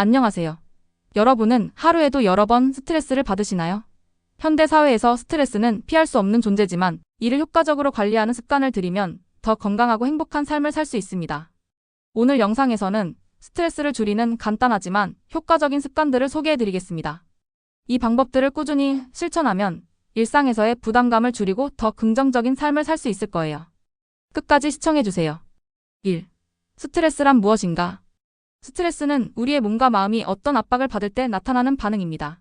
안녕하세요. 여러분은 하루에도 여러 번 스트레스를 받으시나요? 현대 사회에서 스트레스는 피할 수 없는 존재지만 이를 효과적으로 관리하는 습관을 들이면 더 건강하고 행복한 삶을 살 수 있습니다. 오늘 영상에서는 스트레스를 줄이는 간단하지만 효과적인 습관들을 소개해 드리겠습니다. 이 방법들을 꾸준히 실천하면 일상에서의 부담감을 줄이고 더 긍정적인 삶을 살 수 있을 거예요. 끝까지 시청해 주세요. 1. 스트레스란 무엇인가? 스트레스는 우리의 몸과 마음이 어떤 압박을 받을 때 나타나는 반응입니다.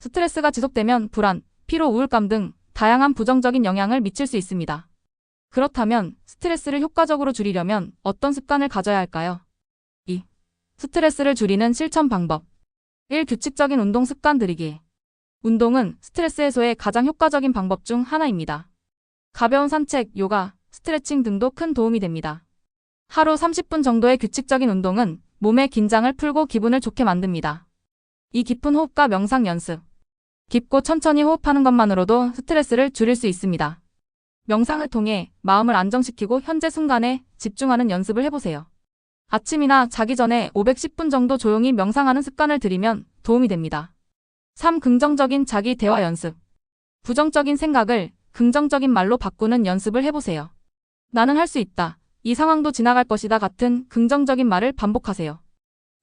스트레스가 지속되면 불안, 피로, 우울감 등 다양한 부정적인 영향을 미칠 수 있습니다. 그렇다면 스트레스를 효과적으로 줄이려면 어떤 습관을 가져야 할까요? 2. 스트레스를 줄이는 실천 방법. 1. 규칙적인 운동 습관 들이기. 운동은 스트레스 해소의 가장 효과적인 방법 중 하나입니다. 가벼운 산책, 요가, 스트레칭 등도 큰 도움이 됩니다. 하루 30분 정도의 규칙적인 운동은 몸의 긴장을 풀고 기분을 좋게 만듭니다. 이 깊은 호흡과 명상 연습. 깊고 천천히 호흡하는 것만으로도 스트레스를 줄일 수 있습니다. 명상을 통해 마음을 안정시키고 현재 순간에 집중하는 연습을 해보세요. 아침이나 자기 전에 510분 정도 조용히 명상하는 습관을 들이면 도움이 됩니다. 3. 긍정적인 자기 대화 연습. 부정적인 생각을 긍정적인 말로 바꾸는 연습을 해보세요. 나는 할 수 있다. 이 상황도 지나갈 것이다 같은 긍정적인 말을 반복하세요.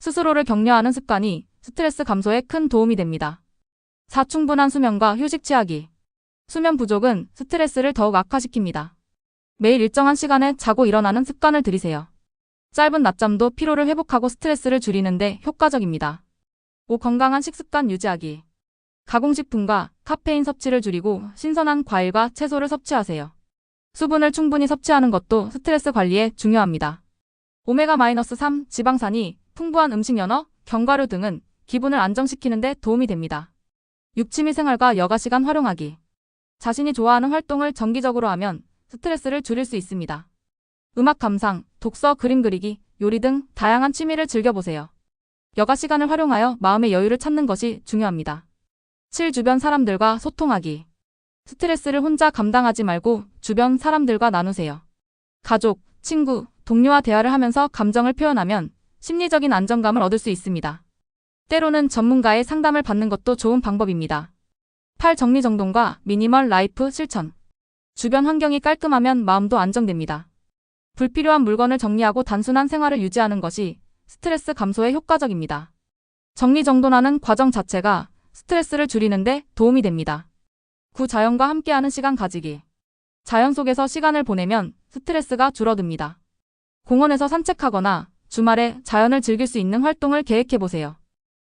스스로를 격려하는 습관이 스트레스 감소에 큰 도움이 됩니다. 4. 충분한 수면과 휴식 취하기. 수면 부족은 스트레스를 더욱 악화시킵니다. 매일 일정한 시간에 자고 일어나는 습관을 들이세요. 짧은 낮잠도 피로를 회복하고 스트레스를 줄이는데 효과적입니다. 5. 건강한 식습관 유지하기. 가공식품과 카페인 섭취를 줄이고 신선한 과일과 채소를 섭취하세요. 수분을 충분히 섭취하는 것도 스트레스 관리에 중요합니다. 오메가-3 지방산이 풍부한 음식 연어, 견과류 등은 기분을 안정시키는 데 도움이 됩니다. 6. 취미 생활과 여가 시간 활용하기. 자신이 좋아하는 활동을 정기적으로 하면 스트레스를 줄일 수 있습니다. 음악 감상, 독서, 그림 그리기, 요리 등 다양한 취미를 즐겨보세요. 여가 시간을 활용하여 마음의 여유를 찾는 것이 중요합니다. 7. 주변 사람들과 소통하기. 스트레스를 혼자 감당하지 말고 주변 사람들과 나누세요. 가족, 친구, 동료와 대화를 하면서 감정을 표현하면 심리적인 안정감을 얻을 수 있습니다. 때로는 전문가의 상담을 받는 것도 좋은 방법입니다. 8. 정리정돈과 미니멀 라이프 실천. 주변 환경이 깔끔하면 마음도 안정됩니다. 불필요한 물건을 정리하고 단순한 생활을 유지하는 것이 스트레스 감소에 효과적입니다. 정리정돈하는 과정 자체가 스트레스를 줄이는데 도움이 됩니다. 9. 자연과 함께하는 시간 가지기. 자연 속에서 시간을 보내면 스트레스가 줄어듭니다. 공원에서 산책하거나 주말에 자연을 즐길 수 있는 활동을 계획해보세요.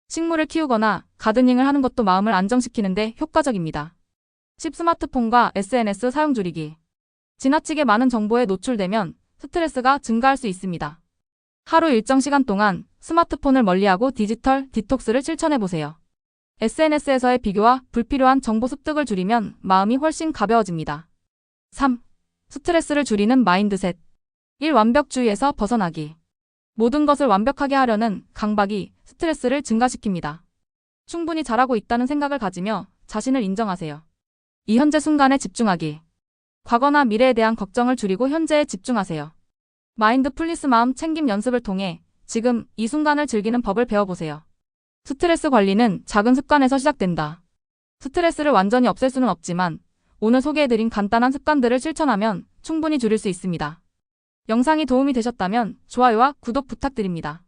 식물을 키우거나 가드닝을 하는 것도 마음을 안정시키는데 효과적입니다. 10. 스마트폰과 SNS 사용 줄이기. 지나치게 많은 정보에 노출되면 스트레스가 증가할 수 있습니다. 하루 일정 시간 동안 스마트폰을 멀리하고 디지털 디톡스를 실천해보세요. SNS에서의 비교와 불필요한 정보 습득을 줄이면 마음이 훨씬 가벼워집니다. 3. 스트레스를 줄이는 마인드셋. 1. 완벽주의에서 벗어나기. 모든 것을 완벽하게 하려는 강박이 스트레스를 증가시킵니다. 충분히 잘하고 있다는 생각을 가지며 자신을 인정하세요. 이 현재 순간에 집중하기. 과거나 미래에 대한 걱정을 줄이고 현재에 집중하세요. 마인드 플리스 마음 챙김 연습을 통해 지금 이 순간을 즐기는 법을 배워보세요. 스트레스 관리는 작은 습관에서 시작된다. 스트레스를 완전히 없앨 수는 없지만 오늘 소개해드린 간단한 습관들을 실천하면 충분히 줄일 수 있습니다. 영상이 도움이 되셨다면 좋아요와 구독 부탁드립니다.